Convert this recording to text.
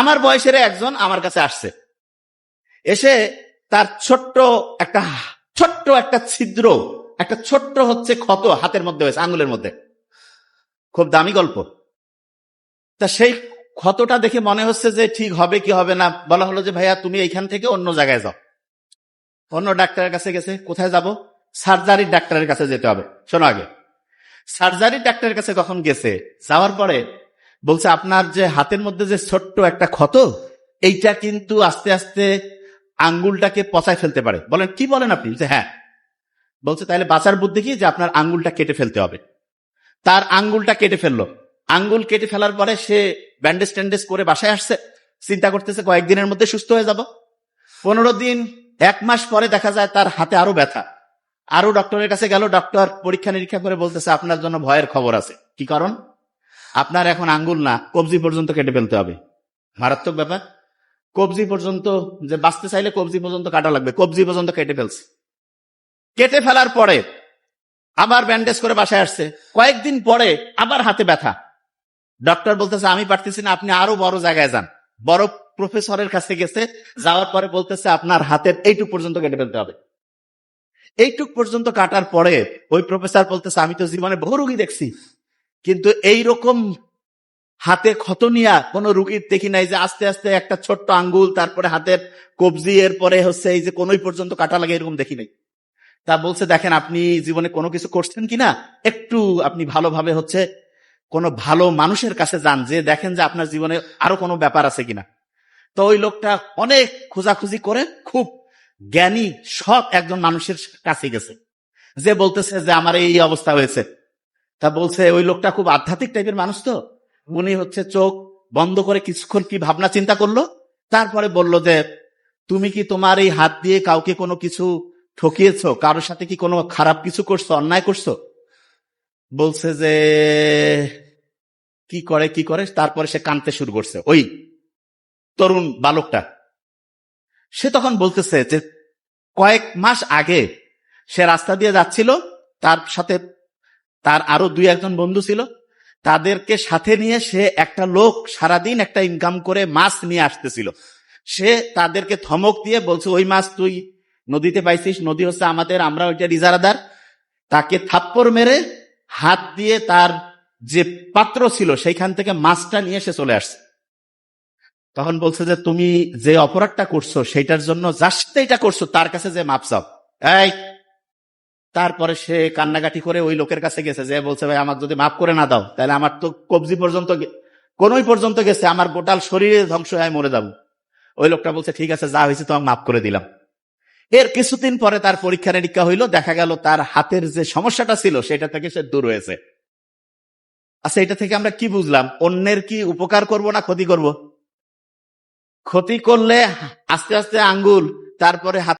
আমার বয়সের একজন আমার কাছে আসছে। এসে তার ছোট্ট একটা ছোট্ট একটা ছিদ্র, একটা ছোট্ট হচ্ছে ক্ষত হাতের মধ্যে হয়েছে আঙ্গুলের মধ্যে। খুব দামি গল্প। তা সেই ক্ষতটা দেখে মনে হচ্ছে যে ঠিক হবে কি হবে না, বলা হলো যে, ভাইয়া, তুমি এইখান থেকে অন্য জায়গায় যাও। অন্য ডাক্তারের কাছে গেছে, কোথায় যাব? সার্জারির ডাক্তারের কাছে যেতে হবে। শোনো আগে। সার্জারি ডাক্তারের কাছে কখন গেছে, যাওয়ার পরে বলছে, আপনার যে হাতের মধ্যে যে ছোট্ট একটা ক্ষত, এইটা কিন্তু আস্তে আস্তে আঙ্গুলটাকে পচায় ফেলতে পারে। বলেন, কি বলেন আপনি? যে হ্যাঁ। বলছে তাহলে বাঁচার বুদ্ধি কি? যে আপনার আঙ্গুলটা কেটে ফেলতে হবে। তার আঙ্গুলটা কেটে ফেলল। আঙ্গুল কেটে ফেলার পরে সে ব্যান্ডেজ ট্যান্ডেজ করে বাসায় আসছে। চিন্তা করতেছে, কয়েকদিনের মধ্যে সুস্থ হয়ে যাব। পনেরো দিন, এক মাস পরে দেখা যায় তার হাতে আরও ব্যথা। আরও ডক্টরের কাছে গেল, ডক্টর পরীক্ষা নিরীক্ষা করে বলতেছে, আপনার জন্য ভয়ের খবর আছে। কি কারণ? আপনার এখন আঙ্গুল না, কবজি পর্যন্ত কেটে ফেলতে হবে। মারাত্মক ব্যাপার। কবজি পর্যন্ত, যে বাঁচতে চাইলে কবজি পর্যন্ত কাটা লাগবে, কবজি পর্যন্ত কেটে ফেলছে। কেটে ফেলার পরে আবার ব্যান্ডেজ করে বাসায় আসছে। কয়েকদিন পরে আবার হাতে ব্যথা। ডক্টর বলতেছে, আমি পারতেছি না, আপনি আরও বড় জায়গায় যান। বড় প্রফেসরের কাছে গেছে, যাওয়ার পরে বলতেছে, আপনার হাতের এইটুক পর্যন্ত কেটে ফেলতে হবে। এইটুক পর্যন্ত কাটার পরে ওই প্রফেসর বলতেছে, আমি তো জীবনে বহু রুগী দেখছি। কিন্তু এই রকম হাতে ক্ষত নিয়া কোন রুগীর দেখি নাই যে আস্তে আস্তে একটা ছোট্ট আঙ্গুল, তারপরে হাতের কবজি এর পরে হচ্ছে এই যে কোনোই পর্যন্ত কাটা লাগে এরকম দেখি নাই। তা বলছে, দেখেন, আপনি জীবনে কোনো কিছু করছেন কিনা? একটু আপনি ভালোভাবে হচ্ছে কোনো ভালো মানুষের কাছে যান, যে দেখেন যে আপনার জীবনে আরও কোনো ব্যাপার আছে কিনা। তো ওই লোকটা অনেক খোঁজাখুঁজি করে, খুব জ্ঞানী, সৎ একজন মানুষের কাছে গেছে। যে বলতেছে যে, আমার এই অবস্থা হয়েছে। তা বলছে, ওই লোকটা খুব আধ্যাত্মিক টাইপের মানুষ তো। উনি হচ্ছে চোখ বন্ধ করে কিছুক্ষণ কি ভাবনা চিন্তা করল, তারপরে বলল যে, তুমি কি তোমার এই হাত দিয়ে কাউকে কোনো কিছু ঠকিয়েছো? কারোর সাথে কি কোনো খারাপ কিছু করছ, অন্যায় করছ? বলছে যে, কি করে কি করে? তারপরে সে কানতে শুরু করছে, ওই তরুণ বালকটা। সে তখন বলতেছে যে, কয়েক মাস আগে সে রাস্তা দিয়ে যাচ্ছিল, তার সাথে তার আরও দুই একজন বন্ধু ছিল। তাদেরকে সাথে নিয়ে সে একটা লোক সারাদিন একটা ইনকাম করে মাছ নিয়ে আসতেছিল। সে তাদেরকে থমক দিয়ে বলছে, ওই মাছ তুই নদীতে পাইছিস, নদী হচ্ছে আমাদের, আমরা ওইটা রিজারাদার তাকে থাপ্পড় মেরে হাত দিয়ে তার যে পাত্র ছিল, সেইখান থেকে মাছটা নিয়ে সে চলে আসছে। তখন বলছে যে, তুমি যে অপরাধটা করছ, সেইটার জন্য সাথে এটা করছ, তার কাছে যে মাপ চাও। এই তারপরে সে কান্নাকাটি করে ওই লোকের কাছে গেছে, যে বলছে, ভাই, আমাকে যদি মাফ করে না দাও, তাহলে আমার তো কবজি পর্যন্ত কোনোই পর্যন্ত গেছে, আমার গোটাল শরীরে ধ্বংস হয়ে মরে যাব। ওই লোকটা বলছে, ঠিক আছে, যা হয়েছে তোমাকে মাফ করে দিলাম। এর কিছুদিন পরে তার পরীক্ষা নিরীক্ষা হইল, দেখা গেল তার হাতের যে সমস্যাটা ছিল, সেটা থেকে সে দূর হয়েছে। আচ্ছা এটা থেকে আমরা কি বুঝলাম? অন্যের কি উপকার করব না ক্ষতি করব? ক্ষতি করলে আস্তে আস্তে আঙ্গুল, তারপরে হাত